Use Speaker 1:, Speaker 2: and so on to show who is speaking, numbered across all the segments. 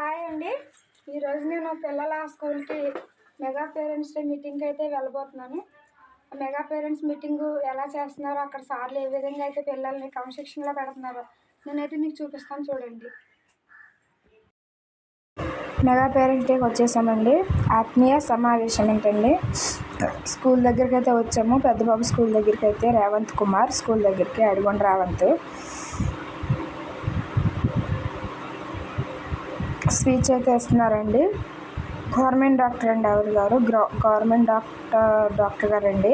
Speaker 1: Hi అండి. ఈరోజు నేను పిల్లల స్కూల్కి మెగా పేరెంట్స్ డే మీటింగ్కి అయితే వెళ్ళబోతున్నాను. మెగా పేరెంట్స్ మీటింగ్ ఎలా చేస్తున్నారో అక్కడ సార్లు ఏ విధంగా అయితే పిల్లల్ని క్రమశిక్షణలో పెడుతున్నారో నేనైతే మీకు చూపిస్తాను చూడండి. మెగా పేరెంట్స్ డేకి వచ్చేసామండి. ఆత్మీయ సమావేశం ఏంటండి? స్కూల్ దగ్గరికి అయితే వచ్చాము. పెద్దబాబు స్కూల్ దగ్గరికి అయితే రేవంత్ కుమార్ స్కూల్ దగ్గరికి అడిగొండ రేవంత్. స్పీచ్ అయితే ఇస్తున్నారండి గవర్నమెంట్ డాక్టర్ అండి ఆవిడ గారు. గ్రౌ గవర్నమెంట్ డాక్టర్ డాక్టర్ గారండి.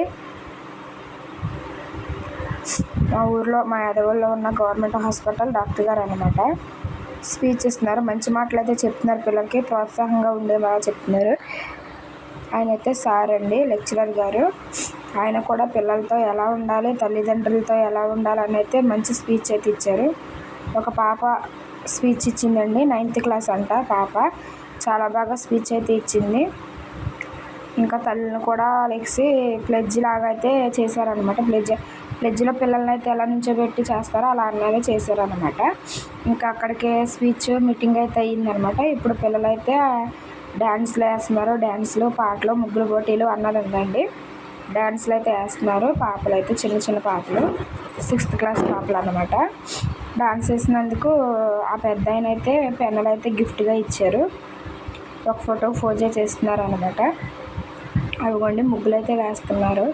Speaker 1: మా ఊర్లో మా ఎదవల్లో ఉన్న గవర్నమెంట్ హాస్పిటల్ డాక్టర్ గారు అనమాట స్పీచ్ ఇస్తున్నారు. మంచి మాటలు అయితే చెప్తున్నారు పిల్లలకి. ప్రోత్సాహంగా ఉండేలా చెప్తున్నారు. ఆయన అయితే సార్ అండి లెక్చరర్ గారు. ఆయన కూడా పిల్లలతో ఎలా ఉండాలి తల్లిదండ్రులతో ఎలా ఉండాలి అని అయితే మంచి స్పీచ్ అయితే ఇచ్చారు. ఒక పాప స్పీచ్ ఇచ్చిందండి నైన్త్ క్లాస్ అంట పాప. చాలా బాగా స్పీచ్ అయితే ఇచ్చింది. ఇంకా తల్లిని కూడా లెక్సి ప్లెడ్జ్ లాగా అయితే చేశారనమాట ప్లెడ్జ్ ప్లెడ్జ్లో పిల్లల్ని అయితే ఎలా నుంచోబెట్టి చేస్తారో అలా అన్నదే చేశారనమాట ఇంకా అక్కడికే స్పీచ్ మీటింగ్ అయితే అయ్యిందనమాట ఇప్పుడు పిల్లలు అయితే డ్యాన్స్లు వేస్తున్నారు. డ్యాన్స్లు పాటలు ముగ్గులు పోటీలు అన్నది ఉందండి డ్యాన్స్లు అయితే వేస్తున్నారు. పాపలు అయితే చిన్న చిన్న పాపలు సిక్స్త్ క్లాస్ పాపలు అనమాట డాన్స్ వేసినందుకు ఆ పెద్ద ఆయన అయితే పెన్నులు అయితే గిఫ్ట్గా ఇచ్చారు. ఒక ఫోటో ఫోజే చేస్తున్నారు అనమాట అవిగోండి ముగ్గులు అయితే వేస్తున్నారు.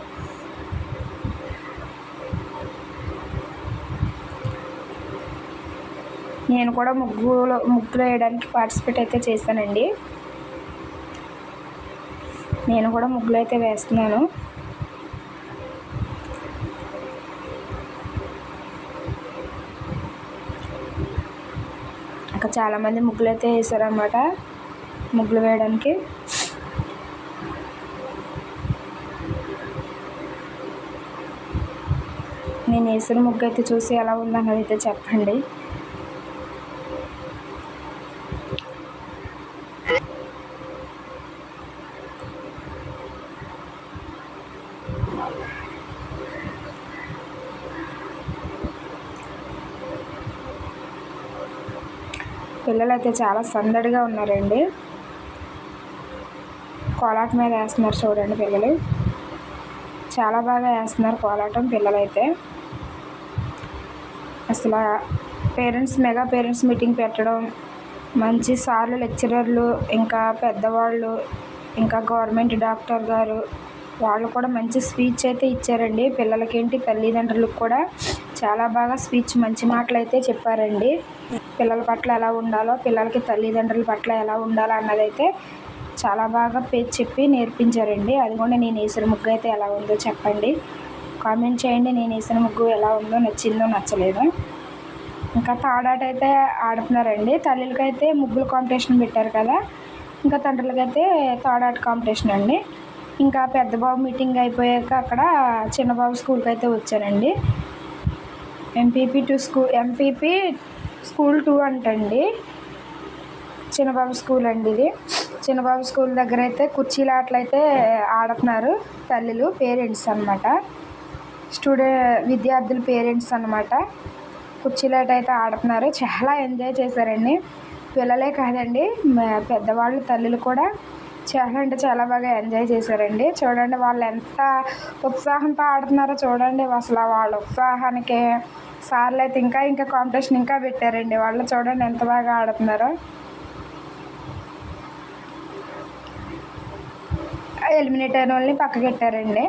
Speaker 1: నేను కూడా ముగ్గులో ముగ్గులు వేయడానికి పార్టిసిపేట్ అయితే చేశానండి. నేను కూడా ముగ్గులు అయితే వేస్తున్నాను. ఇంకా చాలామంది ముగ్గులు అయితే వేసారనమాట ముగ్గులు వేయడానికి. నేను వేసిన ముగ్గు అయితే చూసి ఎలా ఉందన్నది అయితే చెప్పండి. పిల్లలు అయితే చాలా సందడిగా ఉన్నారండి. కోలాటం మీద వేస్తున్నారు చూడండి పిల్లలు. చాలా బాగా వేస్తున్నారు కోలాటం పిల్లలైతే. అసలు పేరెంట్స్ మెగా పేరెంట్స్ మీటింగ్ పెట్టడం మంచి సార్లు లెక్చరర్లు ఇంకా పెద్దవాళ్ళు ఇంకా గవర్నమెంట్ డాక్టర్ గారు వాళ్ళు కూడా మంచి స్పీచ్ అయితే ఇచ్చారండి. పిల్లలకేంటి తల్లిదండ్రులకు కూడా చాలా బాగా స్పీచ్ మంచి మాటలు అయితే చెప్పారండి. పిల్లల పట్ల ఎలా ఉండాలో పిల్లలకి తల్లిదండ్రుల పట్ల ఎలా ఉండాలో అన్నదైతే చాలా బాగా పేరు చెప్పి నేర్పించారండి. అది కూడా నేను వేసిన ముగ్గు అయితే ఎలా ఉందో చెప్పండి. కామెంట్ చేయండి నేను వేసిన ముగ్గు ఎలా ఉందో నచ్చిందో నచ్చలేదు. ఇంకా తాడాట అయితే ఆడుతున్నారండి. తల్లులకైతే ముగ్గులు కాంపిటీషన్ పెట్టారు కదా. ఇంకా తండ్రులకైతే తాడాట కాంపిటీషన్ అండి. ఇంకా పెద్ద బాబు మీటింగ్ అయిపోయాక అక్కడ చిన్నబాబు స్కూల్కి అయితే వచ్చానండి MPP two school MPP school two అంటండి. చిన్నబాబు స్కూల్ అండి ఇది. చిన్నబాబు స్కూల్ దగ్గర అయితే కుర్చీల అయితే ఆడుతున్నారు తల్లులు పేరెంట్స్ అనమాట స్టూడెంట్ విద్యార్థుల పేరెంట్స్ అనమాట కుర్చీలాట అయితే ఆడుతున్నారు. చాలా ఎంజాయ్ చేశారండి. పిల్లలే కాదండి పెద్దవాళ్ళు తల్లులు కూడా చాలా అంటే చాలా బాగా ఎంజాయ్ చేశారండి. చూడండి వాళ్ళు ఎంత ఉత్సాహంతో ఆడుతున్నారో చూడండి. అసలు వాళ్ళ ఉత్సాహానికి సార్లు అయితే ఇంకా ఇంకా కాంపిటీషన్ ఇంకా పెట్టారండి. వాళ్ళు చూడండి ఎంత బాగా ఆడుతున్నారో. ఎలిమినేట్ అయిన వాళ్ళని పక్కకెట్టారండి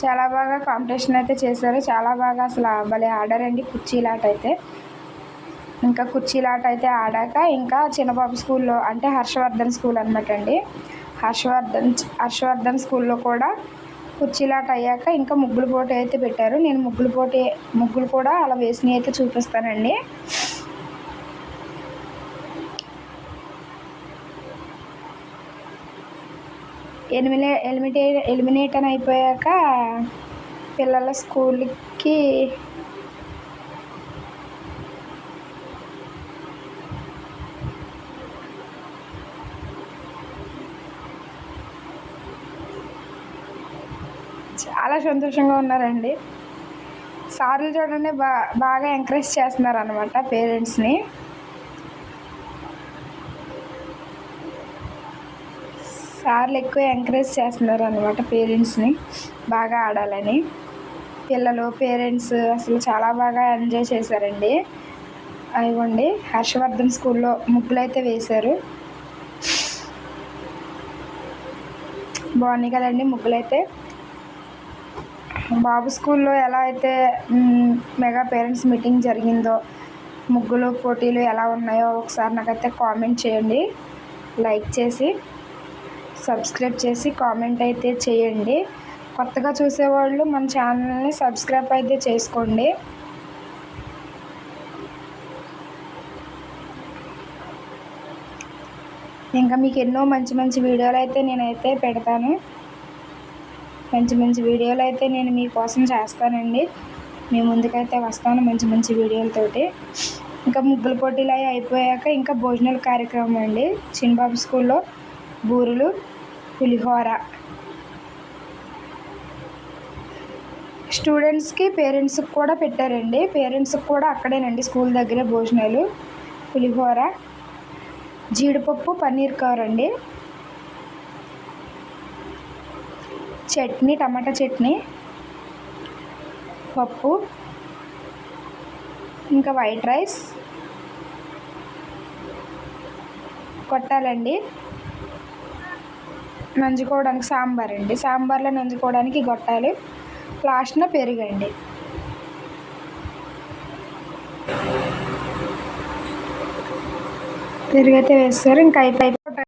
Speaker 1: చాలా బాగా కాంపిటీషన్ అయితే చేశారు. చాలా బాగా అసలు భలే ఆడారండి కుర్చీలాట అయితే ఇంకా కుర్చీలాట అయితే ఆడాక ఇంకా చిన్నబాబు స్కూల్లో అంటే హర్షవర్ధన్ స్కూల్ అనమాట అండి. హర్షవర్ధన్ హర్షవర్ధన్ స్కూల్లో కూడా కుర్చీలాట అయ్యాక ఇంకా ముగ్గులు పోటీ అయితే పెట్టారు. నేను ముగ్గులు పోటీ ముగ్గులు కూడా అలా వేసినవి అయితే చూపిస్తానండి. ఎలిమినే ఎలిమిటే ఎలిమినేట్ అని అయిపోయాక పిల్లల స్కూల్కి చాలా సంతోషంగా ఉన్నారండి. సార్లు చూడండి బా బాగా ఎంకరేజ్ చేస్తున్నారు అనమాట పేరెంట్స్ని. సార్లు ఎక్కువ ఎంకరేజ్ చేస్తున్నారు అనమాట పేరెంట్స్ని బాగా ఆడాలని. పిల్లలు పేరెంట్స్ అసలు చాలా బాగా ఎంజాయ్ చేశారండి. అవిగోండి హర్షవర్ధన్ స్కూల్లో ముగ్గులు అయితే వేశారు. బాగున్నాయి కదండి ముగ్గులు అయితే బాబు స్కూల్లో ఎలా అయితే మెగా పేరెంట్స్ మీటింగ్ జరిగిందో ముగ్గులు పోటీలు ఎలా ఉన్నాయో ఒకసారి నాకైతే కామెంట్ చేయండి. లైక్ చేసి సబ్స్క్రైబ్ చేసి కామెంట్ అయితే చేయండి. కొత్తగా చూసేవాళ్ళు మన ఛానల్ని సబ్స్క్రైబ్ అయితే చేసుకోండి. ఇంకా మీకు ఎన్నో మంచి మంచి వీడియోలు అయితే నేనైతే పెడతాను. మంచి మంచి వీడియోలు అయితే నేను మీకోసం చేస్తానండి. మీ ముందుకైతే వస్తాను మంచి మంచి వీడియోలతోటి ఇంకా ముగ్గుల పోటీలు అవి అయిపోయాక ఇంకా భోజనాల కార్యక్రమం అండి. చిన్నబాబు స్కూల్లో బూరెలు పులిహోర. స్టూడెంట్స్కి పేరెంట్స్కి కూడా పెట్టారండి. పేరెంట్స్కి కూడా అక్కడేనండి స్కూల్ దగ్గరే భోజనాలు పులిహోర జీడిపప్పు పన్నీర్ కవర్ అండి చట్నీ టమాటా చట్నీ పప్పు ఇంకా వైట్ రైస్ కొట్టాలండి. నంజుకోవడానికి సాంబార్ అండి. సాంబార్లో నంజుకోవడానికి కొట్టాలి. లాస్ట్న పెరుగండి. పెరుగైతే వేస్తారు. ఇంకా అయిపోయి